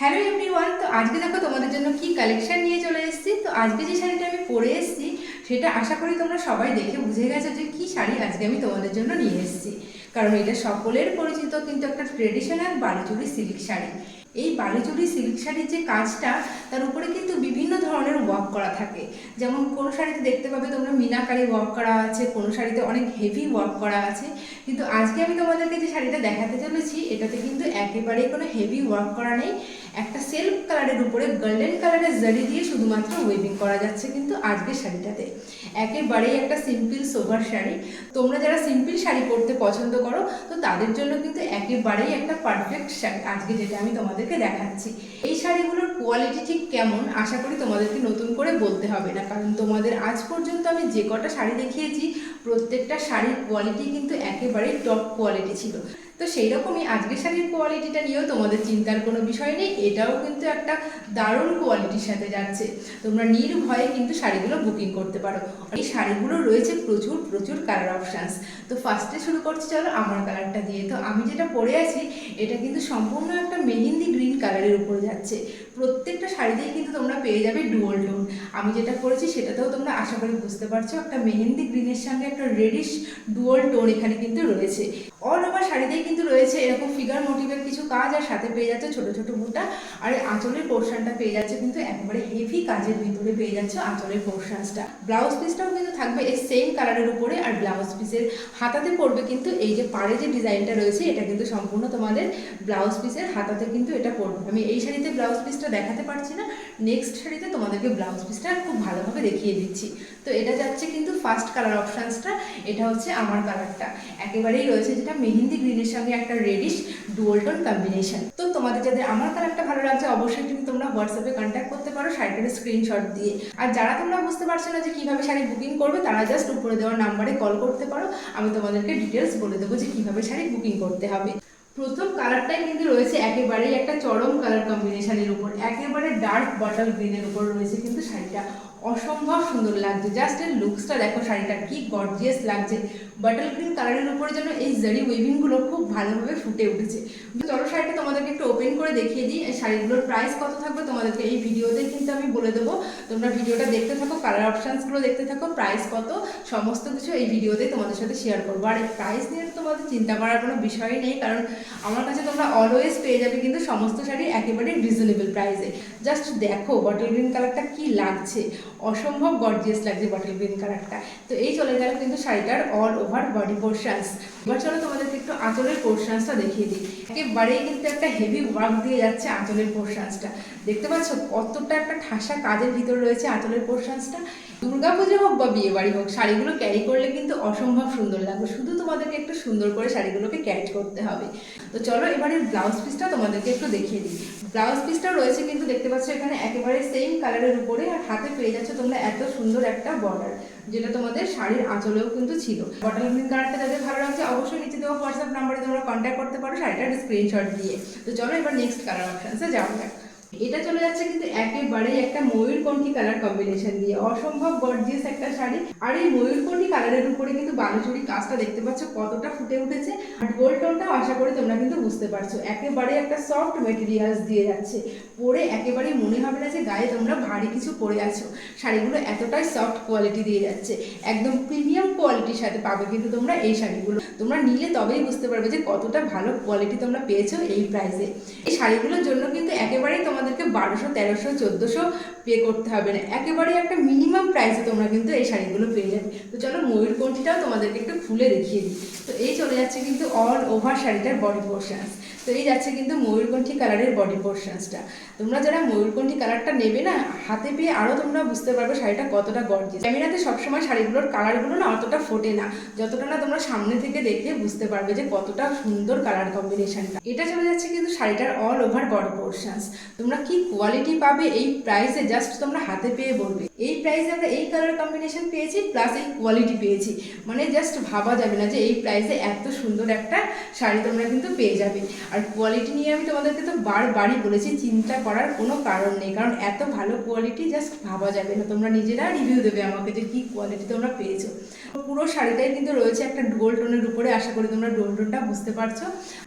Hello everyone তো আজকে দেখো তোমাদের জন্য কি কালেকশন নিয়ে চলে এসেছি। তো আজকে যে শাড়িটা আমি পরে এসেছি, সেটা আশা করি তোমরা সবাই দেখে বুঝে গেছো যে কি শাড়ি আজকে আমি তোমাদের জন্য নিয়ে এসেছি। কারণ এটা সকলের পরিচিত কিন্তু একটা ট্রেডিশনাল বালুচুরি সিল্ক শাড়ি। এই বালুচুরি সিল্ক শাড়ির যে কাজটা, তার উপরে কিন্তু বিভিন্ন ধরনের ওয়ার্ক করা থাকে। যেমন কোনো শাড়িতে দেখতে পাবে তোমরা মিনাকারি ওয়ার্ক করা আছে, কোনো শাড়িতে অনেক হেভি ওয়ার্ক করা আছে। কিন্তু আজকে আমি তোমাদেরকে যে শাড়িটা দেখাতে চলেছি, এটাতে কিন্তু একেবারেই কোনো হেভি ওয়ার্ক করা নেই। একটা সেলফ কালারের উপরে গোল্ডেন কালারের জারি দিয়ে শুধুমাত্র ওয়েভিং করা যাচ্ছে কিন্তু আজকের শাড়িটাতে। একেবারেই একটা সিম্পল সোভার শাড়ি। তোমরা যারা সিম্পল শাড়ি পরতে পছন্দ করো, তো তাদের জন্য কিন্তু একেবারেই একটা পারফেক্ট শাড়ি আজকে যেটা আমি তোমাদেরকে দেখাচ্ছি। এই শাড়িগুলোর কোয়ালিটি ঠিক কেমন, আশা করি তোমাদেরকে নতুন করে বলতে হবে না। কারণ তোমাদের আজ পর্যন্ত আমি যে কটা শাড়ি দেখিয়েছি, প্রত্যেকটা শাড়ির কোয়ালিটি কিন্তু একেবারেই টপ কোয়ালিটি ছিল। তো সেই রকমই আজকের শাড়ির কোয়ালিটিটা নিয়েও তোমাদের চিন্তার কোনো বিষয় নেই, এটাও কিন্তু একটা দারুণ কোয়ালিটির সাথে যাচ্ছে। তোমরা নির্ভয়ে কিন্তু শাড়িগুলো বুকিং করতে পারো। এই শাড়িগুলো রয়েছে প্রচুর প্রচুর কালার অপশানস তো ফার্স্টে শুরু করছি, চলো আমার কালারটা দিয়ে। তো আমি যেটা পরে আছি, এটা কিন্তু সম্পূর্ণ একটা মেহেন্দি গ্রিন কালারের উপরে যাচ্ছে। প্রত্যেকটা শাড়িতেই কিন্তু তোমরা পেয়ে যাবে ডুয়াল টোন আমি যেটা করেছি সেটাতেও তোমরা আশা করি বুঝতে পারছ, একটা মেহেন্দি গ্রিনের সঙ্গে একটা রেডিশ ডুয়াল টোন এখানে কিন্তু রয়েছে। অল শাড়িতেই কিন্তু রয়েছে এরকম ফিগার মোটিভের কিছু কাজ, আর সাথে পেয়ে যাচ্ছে ছোট ছোট বুটা আর আঁচলের পোর্শনটা পেয়ে যাচ্ছে কিন্তু একেবারে হেভি কাজের ভিতরে পেয়ে যাচ্ছে আঁচলের পোর্শনসটা ব্লাউজ পিসটাও কিন্তু থাকবে এই সেম কালারের উপরে, আর ব্লাউজ পিসের হাতাতে পড়বে কিন্তু এই যে পাড়ে যে ডিজাইনটা রয়েছে, এটা কিন্তু সম্পূর্ণ তোমাদের ব্লাউজ পিসের হাতাতে কিন্তু এটা পড়বে। আমি এই শাড়িতে ব্লাউজ পিসটা দেখাতে পারছি না নেক্সট শাড়িতে তোমাদেরকে ব্লাউজ পিসটা খুব ভালোভাবে দেখিয়ে দিচ্ছি। তো এটা যাচ্ছে কিন্তু ফার্স্ট কালার অপশানসটা এটা হচ্ছে আমার কালারটা একেবারেই রয়েছে যেটা মেহেন্দি গ্রিনের সঙ্গে একটা রেডিশ ডুয়ালটন কম্বিনেশন তো তোমাদের যাদের আমার কালারটা ভালো লাগছে, অবশ্যই কিন্তু তোমরা হোয়াটসঅ্যাপে কন্ট্যাক্ট করতে পারো শাড়িটার স্ক্রিনশট দিয়ে। আর যারা তোমরা বুঝতে পারছ না যে কীভাবে শাড়ি বুকিং করবে, তারা জাস্ট উপরে দেওয়ার নাম্বারে কল করতে পারো। আমি তোমাদেরকে ডিটেলস বলে দেবো যে কীভাবে শাড়ি বুকিং করতে হবে। প্রথম কালারটাই কিন্তু রয়েছে একেবারেই একটা চরম কালার কম্বিনেশনের উপর। একেবারে ডার্ক বটল গ্রিনের উপর রয়েছে কিন্তু শাড়িটা। অসম্ভব সুন্দর লাগছে। জাস্ট এর লুকসটা দেখো, শাড়িটা কি গর্জিয়াস লাগছে। বাটল গ্রিন কালারের উপরে যেন এই জারি ওয়েভিংগুলো খুব ভালোভাবে ফুটে উঠেছে। চলো শাড়িটা তোমাদেরকে একটু ওপেন করে দেখিয়ে দিই। শাড়িগুলোর প্রাইস কত থাকবে তোমাদেরকে এই ভিডিওতে কিন্তু আমি বলে দেবো। তোমরা ভিডিওটা দেখতে থাকো কালার অপশানসগুলো দেখতে থাকো প্রাইস কত, সমস্ত কিছু এই ভিডিওতে তোমাদের সাথে শেয়ার করব। আর এই প্রাইস নিয়ে তোমাদের চিন্তা করার কোনো বিষয়ই নেই, কারণ আমার কাছে তোমরা অলওয়েজ পেয়ে যাবে কিন্তু সমস্ত শাড়ি একেবারে রিজনেবল প্রাইসে জাস্ট দেখো বটল গ্রিন কালারটা কি লাগছে। অসম্ভব গর্জিয়াস লাগছে বটল গ্রিন কালারটা তো এই চলে গেল কিন্তু শাড়িটার অল ওভার বডি পোর্শনস এবার চলো তোমাদেরকে একটু আঁচলের পোর্শনসটা দেখিয়ে দিই। একেবারেই কিন্তু একটা হেভি ওয়ার্ক দিয়ে যাচ্ছে আঁচলের পোর্শনসটা দেখতে পাচ্ছ কতটা একটা ঠাসা কাজের ভিতর রয়েছে আঁচলের পোর্শনসটা দুর্গাপুজো হোক বা বিয়ে বাড়ি হোক, শাড়িগুলো ক্যারি করলে কিন্তু অসম্ভব সুন্দর লাগবে। শুধু তোমাদেরকে একটু সুন্দর করে শাড়িগুলোকে ক্যারি করতে হবে। তো চলো এবারে ব্লাউজ পিসটা তোমাদেরকে একটু দেখিয়ে দিই। ব্লাউজ পিসটাও রয়েছে কিন্তু দেখতে পাচ্ছ এখানে একেবারে সেম কালারের উপরে আর হাতে পেয়ে যাচ্ছে তোমরা এত সুন্দর একটা বর্ডার যেটা তোমাদের শাড়ির আঁচলেও কিন্তু ছিল। বটল গ্রিন কালারটা যাদের ভালো লাগছে, অবশ্যই নিচে দেওয়া হোয়াটসঅ্যাপ নাম্বারে তোমরা কন্ট্যাক্ট করতে পারো শাড়িটার স্ক্রিনশট দিয়ে। তো চলো এবার নেক্সট কালার অপশানসে যাওয়া যাক। এটা চলে যাচ্ছে কিন্তু একেবারেই একটা ময়ূরকণ্ঠী কালার কম্বিনেশন দিয়ে। অসম্ভব গর্জিয়াস একটা শাড়ি। আর এই ময়ূরকণ্ঠী কালারের উপরে কিন্তু বালুচুরি কাজটা দেখতে পাচ্ছ, কতটা ফুটে উঠেছে। গোল্ড টোনটাও আশা করি তোমরা কিন্তু বুঝতে পারছ। একেবারে একটা সফট মেটেরিয়ালস দিয়ে যাচ্ছে। পরে একেবারে মনে হবে না যে গায়ে তোমরা ভারী কিছু পরে আছো। শাড়িগুলো এতটাই সফট কোয়ালিটি দিয়ে যাচ্ছে। একদম প্রিমিয়াম কোয়ালিটির সাথে পাবে কিন্তু তোমরা এই শাড়িগুলো। তোমরা নিলে তবেই বুঝতে পারবে যে কতটা ভালো কোয়ালিটি তোমরা পেয়েছ এই প্রাইসে এই শাড়িগুলোর জন্য কিন্তু তোমাদেরকে বারোশো, তেরোশো, চোদ্দোশো পে করতে হবে না। একেবারেই একটা মিনিমাম প্রাইসে তোমরা কিন্তু এই শাড়িগুলো পেয়ে যাবে। তো চলো ময়ূরকণ্ঠীটাও তোমাদেরকে একটু খুলে দেখিয়ে দিই। তো এই চলে যাচ্ছে কিন্তু অল ওভার শাড়িটার বডি পোর্শনস তো এই যাচ্ছে কিন্তু ময়ূরকণ্ঠী কালারের বডি পোর্শনসটা তোমরা যারা ময়ূরকণ্ঠী কালারটা নেবে না, হাতে পেয়ে আরও তোমরা বুঝতে পারবে শাড়িটা কতটা গর্জিয়াস ক্যামেরাতে সবসময় শাড়িগুলোর কালারগুলো না অতটা ফোটে না, যতটা না তোমরা সামনে থেকে দেখে বুঝতে পারবে যে কতটা সুন্দর কালার কম্বিনেশনটা এটা চলে যাচ্ছে কিন্তু শাড়িটার অল ওভার বডি পোর্শনস তোমরা কি কোয়ালিটি পাবে এই প্রাইসে জাস্ট তোমরা হাতে পেয়ে বলবে। এই প্রাইসে আমরা এই কালার কম্বিনেশন পেয়েছি প্লাস এই কোয়ালিটি পেয়েছি। মানে জাস্ট ভাবা যাবে না যে এই প্রাইসে এত সুন্দর একটা শাড়ি তোমরা কিন্তু পেয়ে যাবে। আর আর কোয়ালিটি নিয়ে আমি তোমাদেরকে তো বারবারই বলেছি, চিন্তা করার কোনো কারণ নেই। কারণ এত ভালো কোয়ালিটি জাস্ট ভাবা যাবে না। তোমরা নিজেরা রিভিউ দেবে আমাকে যে কী কোয়ালিটি তোমরা পেয়েছ। পুরো শাড়িটাই কিন্তু রয়েছে একটা ডোল টোনের উপরে। আশা করি তোমরা ডোল টোনটা বুঝতে পারছ।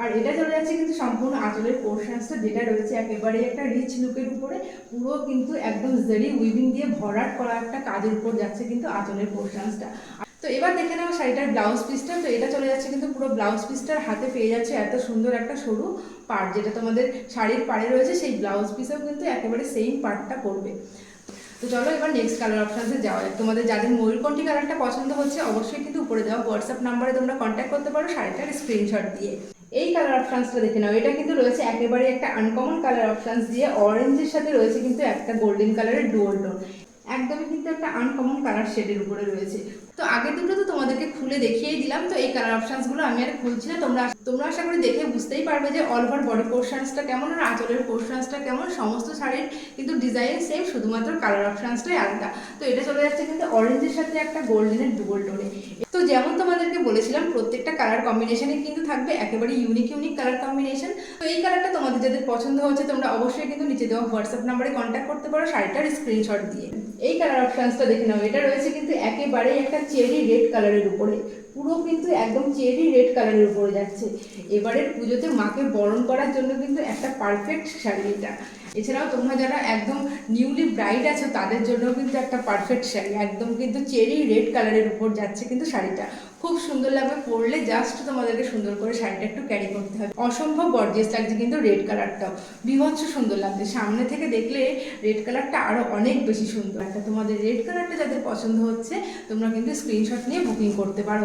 আর এটা চলে যাচ্ছে কিন্তু সম্পূর্ণ আঁচলের পোর্শনসটা যেটা রয়েছে একেবারে একটা রিচ লুকের উপরে। পুরো কিন্তু একদম জেরি উইভিং দিয়ে ভরাট করা একটা কাজের উপর যাচ্ছে কিন্তু আঁচলের পোর্শনসটা তো এবার দেখে নাও শাড়িটার ব্লাউজ পিসটা তো এটা চলে যাচ্ছে কিন্তু পুরো ব্লাউজ পিসটার হাতে পেয়ে যাচ্ছে এত সুন্দর একটা সরু পার্ট যেটা তোমাদের শাড়ির পাড়ে রয়েছে, সেই ব্লাউজ পিসেও কিন্তু একেবারে সেম পার্টটা পড়বে তো চলো এবার নেক্সট কালার অপশানসে যাওয়া যাক। তোমাদের যাদের ময়ূরকণ্ঠী কালারটা পছন্দ হচ্ছে, অবশ্যই কিন্তু উপরে দেওয়া হোয়াটসঅ্যাপ নাম্বারে তোমরা কন্ট্যাক্ট করতে পারো শাড়িটার স্ক্রিনশট দিয়ে। এই কালার অপশানসটা দেখে নাও। এটা কিন্তু রয়েছে একেবারে একটা আনকমন কালার অপশানস দিয়ে অরেঞ্জের সাথে রয়েছে কিন্তু একটা গোল্ডেন কালারের টোন একদমই কিন্তু একটা আনকমন কালার শেডের উপরে রয়েছে। তো আগে দুটো তো তোমাদেরকে খুলে দেখিয়েই দিলাম, তো এই কালার অপশানসগুলো আমি আর খুলছি না। তোমরা তোমরা আশা করি দেখে বুঝতেই পারবে যে অল ওভার বডি পোর্শনসটা কেমন আর আঁচলের পোর্শনসটা কেমন। সমস্ত শাড়ির কিন্তু ডিজাইন সেম শুধুমাত্র কালার অপশানসটাই আলাদা। তো এটা চলে যাচ্ছে কিন্তু অরেঞ্জের সাথে একটা গোল্ডেনের ডুবল টোনে তো যেমন তোমাদেরকে বলেছিলাম, প্রত্যেকটা কালার কম্বিনেশনে কিন্তু থাকবে একেবারে ইউনিক ইউনিক কালার কম্বিনেশন তো এই কালারটা তোমাদের যাদের পছন্দ হচ্ছে, তোমরা অবশ্যই কিন্তু নিচে দেওয়া হোয়াটসঅ্যাপ নাম্বারে কন্ট্যাক্ট করতে পারো, শাড়িটার স্ক্রিনশট দিয়ে। এই কালার অপশানসটা দেখে নাও, এটা রয়েছে কিন্তু একেবারেই একটা চেরি রেড কালারের উপরে। পুরো কিন্তু একদম চেরি রেড কালারের উপরে যাচ্ছে। এবারের পুজোতে মাকে বরণ করার জন্য কিন্তু একটা পারফেক্ট শাড়ি এটা। এছাড়াও তোমরা যারা একদম নিউলি ব্রাইড আছো, তাদের জন্য কিন্তু একটা পারফেক্ট শাড়ি। একদম কিন্তু চেরি রেড কালারের উপর যাচ্ছে কিন্তু শাড়িটা। খুব সুন্দর লাগবে। পরলে জাস্ট তোমাদেরকে সুন্দর করে শাড়িটা একটু ক্যারি করতে হবে। অসম্ভব বর্জেস লাগছে কিন্তু রেড কালারটাও বিভৎস সুন্দর লাগছে। সামনে থেকে দেখলে রেড কালারটা আরও অনেক বেশি সুন্দর। একটা তোমাদের রেড কালারটা যাদের পছন্দ হচ্ছে, তোমরা কিন্তু স্ক্রিনশট নিয়ে বুকিং করতে পারো।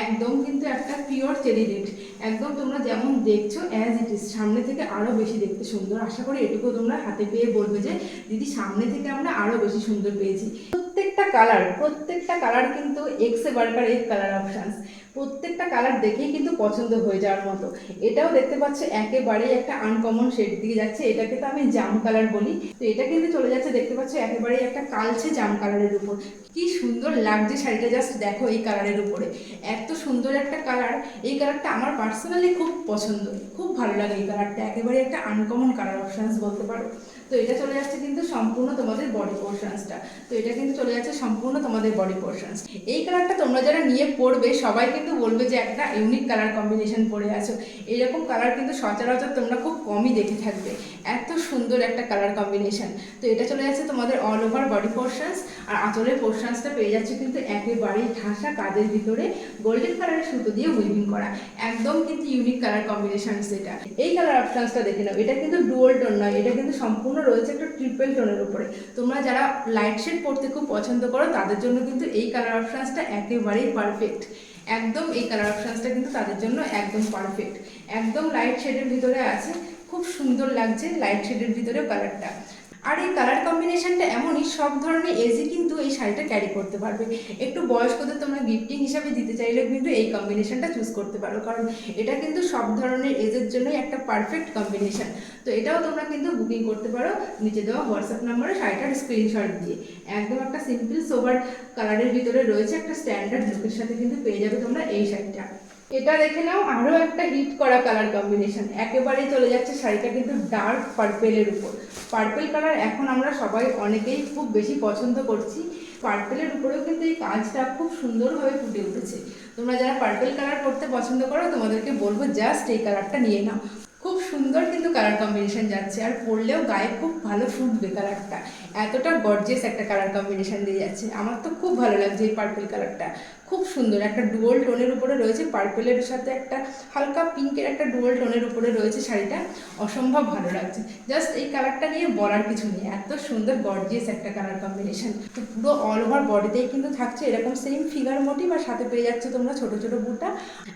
একদম কিন্তু একটা পিওর চেরি রেড একদম তোমরা যেমন দেখছ অ্যাজ ইট ইজ সামনে থেকে আরও বেশি দেখতে সুন্দর। আশা করি এটুকু তোমরা হাতে পেয়ে বলবে যে, দিদি, সামনে থেকে আমরা আরও বেশি সুন্দর পেয়েছি। প্রত্যেকটা কালার প্রত্যেকটা কালার কিন্তু এক্সে বার্কার এক কালার অপশানস প্রত্যেকটা কালার দেখেই কিন্তু পছন্দ হয়ে যাওয়ার মতো। এটাও দেখতে পাচ্ছ, একেবারেই একটা আনকমন শেড দিয়ে যাচ্ছে। এটাকে তো আমি জাম কালার বলি। তো এটা কিন্তু চলে যাচ্ছে, দেখতে পাচ্ছ, একেবারেই একটা কালচে জাম কালারের উপর। কি সুন্দর লাগছে শাড়িটা জাস্ট দেখো এই কালারের উপরে। এত সুন্দর একটা কালার এই কালারটা আমার পার্সোনালি খুব পছন্দ। খুব ভালো লাগে এই কালারটা একেবারে একটা আনকমন কালার অপশানস বলতে পারো। তো এটা চলে যাচ্ছে কিন্তু সম্পূর্ণ তোমাদের বডি পোর্শনসটা তো এটা কিন্তু চলে যাচ্ছে সম্পূর্ণ তোমাদের বডি পোর্শনস এই কালারটা তোমরা যারা নিয়ে পড়বে, সবাই কিন্তু বলবে যে একটা ইউনিক কালার কম্বিনেশন পরে আছো। এইরকম কালার কিন্তু সচরাচর তোমরা খুব কমই দেখে থাকবে। এত সুন্দর একটা কালার কম্বিনেশন তো এটা চলে যাচ্ছে তোমাদের অল ওভার বডি পোর্শনস আর আঁচলের পোর্শনসটা পেয়ে যাচ্ছে কিন্তু একেবারেই ঠাসা কাজের ভিতরে। গোল্ডেন কালারের সুতো দিয়ে উইভিং করা। একদম কিন্তু ইউনিক কালার কম্বিনেশন সেটা। এই কালার অপশানসটা দেখে নাও। এটা কিন্তু ডুয়াল টোন নয়। এটা কিন্তু সম্পূর্ণ রয়েছে একটা ট্রিপল টোনের উপরে। তোমরা যারা লাইট শেড পরতে খুব পছন্দ করো, তাদের জন্য কিন্তু এই কালার অপশানসটা একেবারেই পারফেক্ট একদম এই কালার অপশানসটা কিন্তু তাদের জন্য একদম পারফেক্ট একদম লাইট শেডের ভিতরে আছে, খুব সুন্দর লাগছে লাইট শেডের ভিতরে কালারটা আর এই কালার কম্বিনেশনটা এমনই, সব ধরনের এজে কিন্তু এই শাড়িটা ক্যারি করতে পারবে। একটু বয়স্কদের তোমরা গিফটিং হিসাবে দিতে চাইলে কিন্তু এই কম্বিনেশনটা চুজ করতে পারো, কারণ এটা কিন্তু সব ধরনের এজের জন্যই একটা পারফেক্ট কম্বিনেশন তো এটাও তোমরা কিন্তু বুকিং করতে পারো, নিচে দেওয়া হোয়াটসঅ্যাপ নাম্বারে শাড়িটার স্ক্রিনশট দিয়ে। একদম একটা সিম্পল সোবার কালারের ভিতরে রয়েছে একটা স্ট্যান্ডার্ড লুকের সাথে কিন্তু পেয়ে যাবে তোমরা এই শাড়িটা। এটা দেখে নাও আরও একটা হিট করা কালার কম্বিনেশন একেবারেই চলে যাচ্ছে শাড়িটা কিন্তু ডার্ক পার্পেলের উপর। পার্পেল কালার এখন আমরা সবাই অনেকেই খুব বেশি পছন্দ করছি। পার্পেলের উপরেও কিন্তু এই কাজটা খুব সুন্দরভাবে ফুটে উঠেছে। তোমরা যারা পার্পেল কালার পরতে পছন্দ করো, তোমাদেরকে বলব জাস্ট এই কালারটা নিয়ে নাও। খুব সুন্দর কিন্তু কালার কম্বিনেশন যাচ্ছে, আর পরলেও গায়ে খুব ভালো ফুটবে কালারটা এতটা গর্জিয়াস একটা কালার কম্বিনেশন দিয়ে যাচ্ছে। আমার তো খুব ভালো লাগছে এই পার্পেল কালারটা খুব সুন্দর একটা ডুয়াল টোনের উপরে রয়েছে। পার্পেলের সাথে একটা হালকা পিঙ্কের একটা ডুয়াল টোনের উপরে রয়েছে শাড়িটা। অসম্ভব ভালো লাগছে। জাস্ট এই কালারটা নিয়ে বলার কিছু নেই। এত সুন্দর গর্জিয়াস একটা কালার কম্বিনেশন তো পুরো অল ওভার বডিতেই কিন্তু থাকছে। এরকম সেম ফিগার মোটিভ আর সাথে পেয়ে যাচ্ছে তোমরা ছোট ছোট বুটা।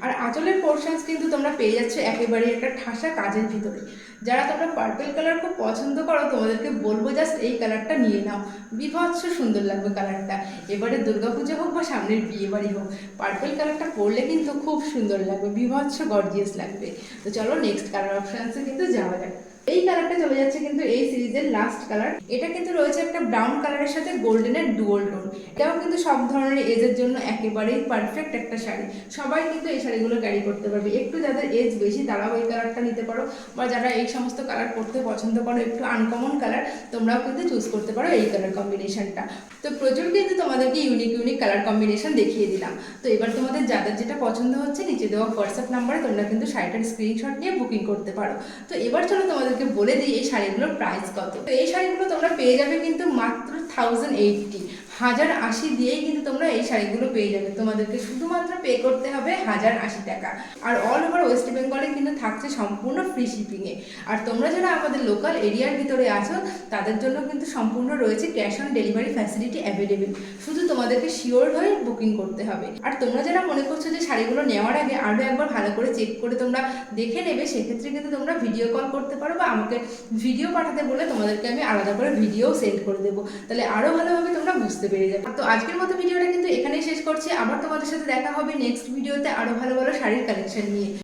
আর আঁচলের পোর্শনস কিন্তু তোমরা পেয়ে যাচ্ছে একেবারে একটা ঠাসা কাজের ভিতরে। যারা তোমরা পার্পেল কালার খুব পছন্দ করো, তোমাদেরকে বলব জাস্ট এই কালারটা নিয়ে নাও। বিভৎস সুন্দর লাগবে কালারটা এবারে দুর্গাপুজো হোক বা সামনের বিয়ে বাড়ি হোক পার্পল কালারটা পরলে কিন্তু খুব সুন্দর লাগবে, বিভৎস গর্জিয়াস লাগবে। তো চলো নেক্সট কালার অপশানসে কিন্তু যাওয়া যাক। এই কালারটা চলে যাচ্ছে কিন্তু এই সিরিজের লাস্ট কালার এটা কিন্তু রয়েছে একটা ব্রাউন কালারের সাথে গোল্ডেনের ডুয়াল টোন এটাও কিন্তু সব ধরনের এজের জন্য একেবারেই পারফেক্ট একটা শাড়ি। সবাই কিন্তু এই শাড়িগুলো ক্যারি করতে পারবে। একটু যাদের এজ বেশি, তারাও এই কালারটা নিতে পারো। বা যারা এই সমস্ত কালার পরতে পছন্দ করো, একটু আনকমন কালার তোমরাও কিন্তু চুজ করতে পারো এই কালার কম্বিনেশনটা তো প্রচুর কিন্তু তোমাদেরকে ইউনিক ইউনিক কালার কম্বিনেশন দেখিয়ে দিলাম। তো এবার তোমাদের যাদের যেটা পছন্দ হচ্ছে, নিচে দেওয়া হোয়াটসঅ্যাপ নাম্বারে তোমরা কিন্তু শাড়িটার স্ক্রিনশট নিয়ে বুকিং করতে পারো। তো এবার চলো তোমাদেরকে বলে দিই, এই শাড়িগুলোর প্রাইস কত? তো এই শাড়িগুলো তোমরা পেয়ে যাবে কিন্তু মাত্র থাউজেন্ড এইটটি হাজার আশি দিয়েই কিন্তু তোমরা এই শাড়িগুলো পেয়ে যাবে। তোমাদেরকে শুধুমাত্র পে করতে হবে হাজার আশি টাকা। আর অল ওভার ওয়েস্ট বেঙ্গলে কিন্তু থাকছে সম্পূর্ণ ফ্রি শিপিংয়ে আর তোমরা যারা আমাদের লোকাল এরিয়ার ভিতরে আছো, তাদের জন্য কিন্তু সম্পূর্ণ রয়েছে cash on delivery facility available শুধু তোমাদেরকে শিওর হয়ে বুকিং করতে হবে। আর তোমরা যারা মনে করছ যে শাড়িগুলো নেওয়ার আগে আরও একবার ভালো করে চেক করে তোমরা দেখে নেবে, সেক্ষেত্রে কিন্তু তোমরা ভিডিও কল করতে পারো বা আমাকে ভিডিও পাঠাতে বলে তোমাদেরকে আমি আলাদা করে ভিডিও সেন্ড করে দেবো। তাহলে আরও ভালোভাবে তোমরা বুঝতে পেরে যাবে। তো আজকের মতো ভিডিওটা কিন্তু এখানেই শেষ করছি। আবার তোমাদের সাথে দেখা হবে নেক্সট ভিডিওতে আরও ভালো ভালো শাড়ির কালেকশন নিয়ে।